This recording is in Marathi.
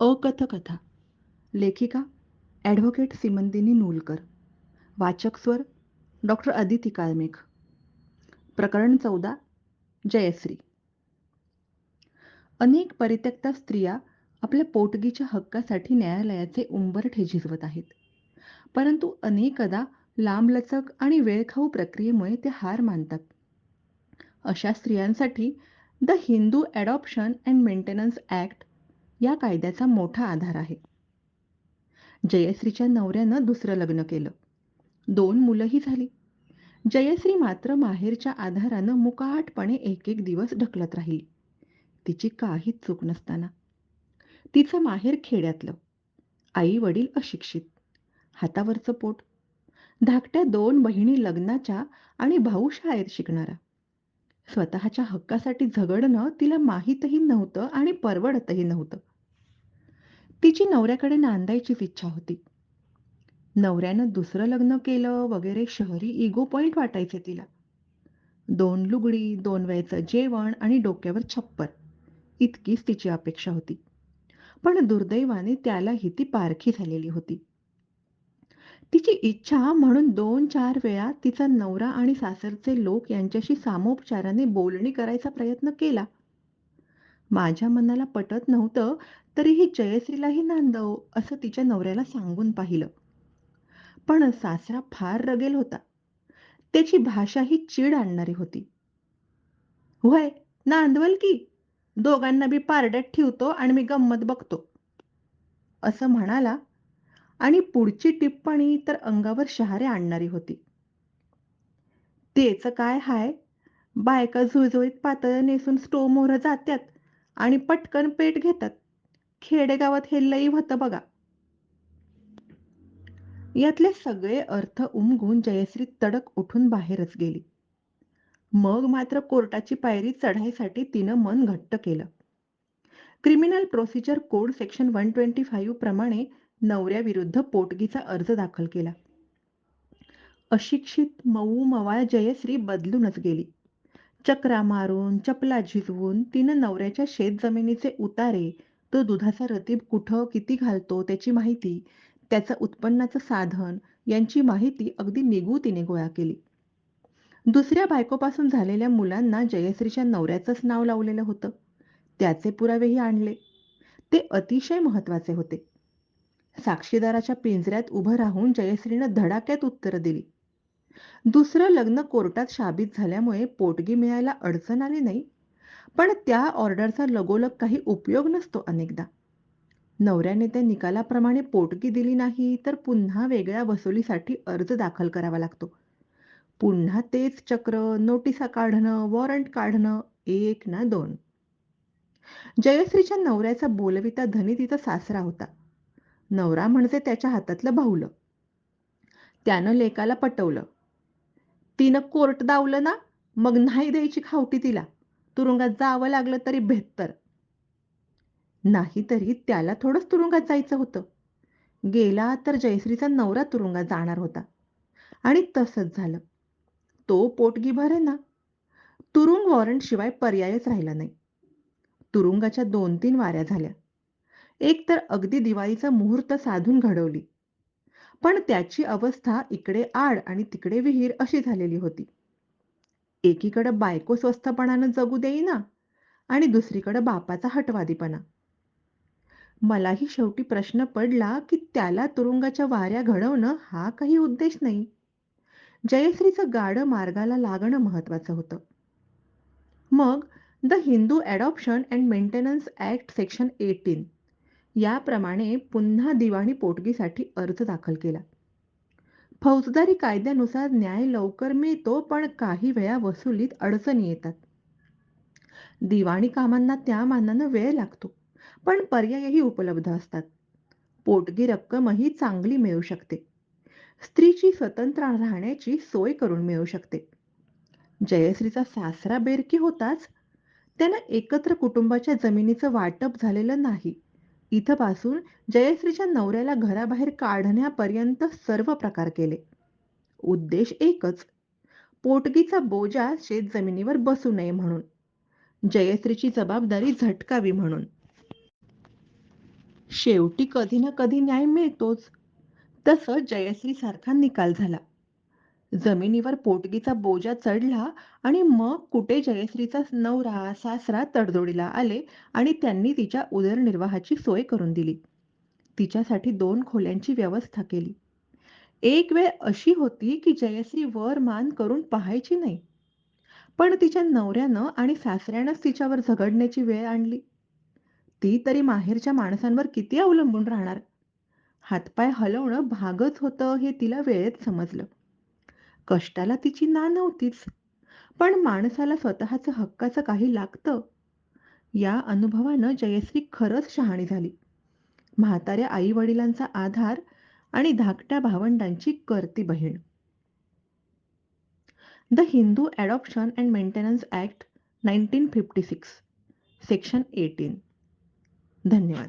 अकथकथा. लेखिका ॲडव्होकेट सिमंदिनी नूलकर. वाचक स्वर डॉक्टर अदिती काळमेघ प्रकरण चौदा जयश्री. अनेक परित्यक्ता स्त्रिया आपल्या पोटगीच्या हक्कासाठी न्यायालयाचे उंबरठे झिजवत आहेत. परंतु अनेकदा लांबलचक आणि वेळखाऊ प्रक्रियेमुळे ते हार मानतात. अशा स्त्रियांसाठी the Hindu adoption and maintenance act या कायद्याचा मोठा आधार आहे. जयश्रीच्या नवऱ्यानं दुसरं लग्न केलं. दोन मुलंही झाली. जयश्री मात्र माहेरच्या आधारानं मुकाटपणे एक एक दिवस ढकलत राहिली. तिची काहीच चूक नसताना. तिचं माहेर खेड्यातलं. आई वडील अशिक्षित. हातावरचं पोट. धाकट्या दोन बहिणी लग्नाच्या आणि भाऊ शाळेत शिकणारा. स्वतःच्या हक्कासाठी झगडणं तिला माहीतही नव्हतं आणि परवडतही नव्हतं. तिची नवऱ्याकडे नांदायचीच इच्छा होती. नवऱ्यानं दुसरं लग्न केलं वगैरे शहरी इगो पॉईंट वाटायचे तिला. दोन लुगडी दोन वेळचं जेवण आणि डोक्यावर छप्पर. इतकीच तिची अपेक्षा होती. पण दुर्दैवाने त्यालाही ती पारखी झालेली होती. तिची इच्छा म्हणून दोन चार वेळा तिचा नवरा आणि सासरचे लोक यांच्याशी सामोपचाराने बोलणी करायचा प्रयत्न केला. माझ्या मनाला पटत नव्हतं तरीही जयश्रीलाही नांदव असं तिच्या नवऱ्याला सांगून पाहिलं. पण सासरा फार रगेल होता. त्याची भाषा ही चीड आणणारी होती. होय नांदवल की? दोघांना बी पारड्यात ठेवतो आणि मी गंमत बघतो. असं म्हणाला आणि पुढची टिप्पणी तर अंगावर शहारे आणणारी होती. तेच काय हाय? बायका झुळझुळीत पातळ नेसून स्टोव मोहरं जात्यात. आणि पटकन पेट घेतात. खेडेगावात हे लई होतं बघा. यातले सगळे अर्थ उमगून जयश्री तडक उठून बाहेरच गेली. मग मात्र कोर्टाची पायरी चढायसाठी तिनं मन घट्ट केलं. Criminal procedure code section one twenty five प्रमाणे नवऱ्याविरुद्ध पोटगीचा अर्ज दाखल केला. अशिक्षित मऊ मवाळ जयश्री बदलूनच गेली. चक्रा मारून चपला झिजवून तिनं नवऱ्याच्या शेतजमिनीचे उतारे तो दुधाचा रतीब कुठं किती घालतो त्याची माहिती त्याचं उत्पन्नाचं साधन यांची माहिती अगदी निगुतीने गोळा केली. दुसऱ्या बायकोपासून झालेल्या मुलांना जयश्रीच्या नवऱ्याचंच नाव लावलेलं होतं. त्याचे पुरावेही आणले. ते अतिशय महत्त्वाचे होते. साक्षीदाराच्या पिंजऱ्यात उभं राहून जयश्रीनं धडाक्यात उत्तरं दिली. दुसरं लग्न कोर्टात शाबित झाल्यामुळे पोटगी मिळायला अडचण आली नाही. पण त्या ऑर्डरचा लगोलग काही उपयोग नसतो अनेकदा. नवऱ्याने त्या निकालाप्रमाणे पोटगी दिली नाही तर पुन्हा वेगळ्या वसुलीसाठी अर्ज दाखल करावा लागतो. पुन्हा तेच चक्र नोटिसा काढणं वॉरंट काढणं एक ना दोन. जयश्रीच्या नवऱ्याचा बोलविता धनी तिचा सासरा होता. नवरा म्हणजे त्याच्या हातातलं भाऊलं त्यानं लेकाला पटवलं. तिनं कोर्ट दावलं ना मग नाही द्यायची खावटी तिला. तुरुंगात जावं लागलं तरी बेहत्तर नाहीतरी त्याला थोडंच तुरुंगात जायचं होतं. गेला तर जयश्रीचा नवरा तुरुंगात जाणार होता. आणि तसंच झालं. तो पोटगी भरे ना तुरुंग वॉरंट शिवाय पर्यायच राहिला नाही. तुरुंगाच्या दोन तीन वाऱ्या झाल्या. एक तर अगदी दिवाळीचा मुहूर्त साधून घडवली. पण त्याची अवस्था इकडे आड आणि तिकडे विहीर अशी झालेली होती. एकीकडे बायको स्वस्थपणानं जगू देईना आणि दुसरीकडे बापाचा हटवादीपणा. मलाही शेवटी प्रश्न पडला की त्याला तुरुंगाच्या वाऱ्या घडवणं हा काही उद्देश नाही. जयश्रीचं गाडं मार्गाला लागणं महत्वाचं होतं. मग the Hindu adoption and maintenance act section eighteen याप्रमाणे पुन्हा दिवाणी पोटगीसाठी अर्ज दाखल केला. फौजदारी कायद्यानुसार न्याय लवकर मिळतो पण काही वेळा वसुलीत अडचणी येतात. दिवाणी कामांना त्या मानानं वेळ लागतो पण पर्यायही उपलब्ध असतात. पोटगी रक्कमही चांगली मिळू शकते. स्त्रीची स्वतंत्र राहण्याची सोय करून मिळू शकते. जयश्रीचा सासरा बेरकी होताच त्यानं एकत्र कुटुंबाच्या जमिनीचं वाटप झालेलं नाही. इथपासून जयश्रीच्या नवऱ्याला घराबाहेर काढण्यापर्यंत सर्व प्रकार केले. उद्देश एकच पोटगीचा बोजा शेत जमिनीवर बसू नये म्हणून. जयश्रीची जबाबदारी झटकावी म्हणून. शेवटी कधी ना कधी न्याय मिळतोच. तसं जयश्रीसारखा निकाल झाला. जमिनीवर पोटगीचा बोजा चढला आणि मग कुठे जयश्रीचा नवरा सासरा तडजोडीला आले आणि त्यांनी तिच्या उदरनिर्वाहाची सोय करून दिली. तिच्यासाठी दोन खोल्यांची व्यवस्था केली. एक वेळ अशी होती की जयश्री वर मान करून पाहायची नाही. पण तिच्या नवऱ्यानं आणि सासऱ्यानंच तिच्यावर झगडण्याची वेळ आणली. ती तरी माहेरच्या माणसांवर किती अवलंबून राहणार? हातपाय हलवणं भागच होतं हे तिला वेळेत समजलं. कष्टाला तिची ना नव्हतीच. पण माणसाला स्वतःचं हक्काचं काही लागतं या अनुभवानं जयश्री खरंच शहाणी झाली. म्हाताऱ्या आई वडिलांचा आधार आणि धाकट्या भावंडांची करती बहीण. The Hindu adoption and maintenance act nineteen fifty six section eighteen. धन्यवाद.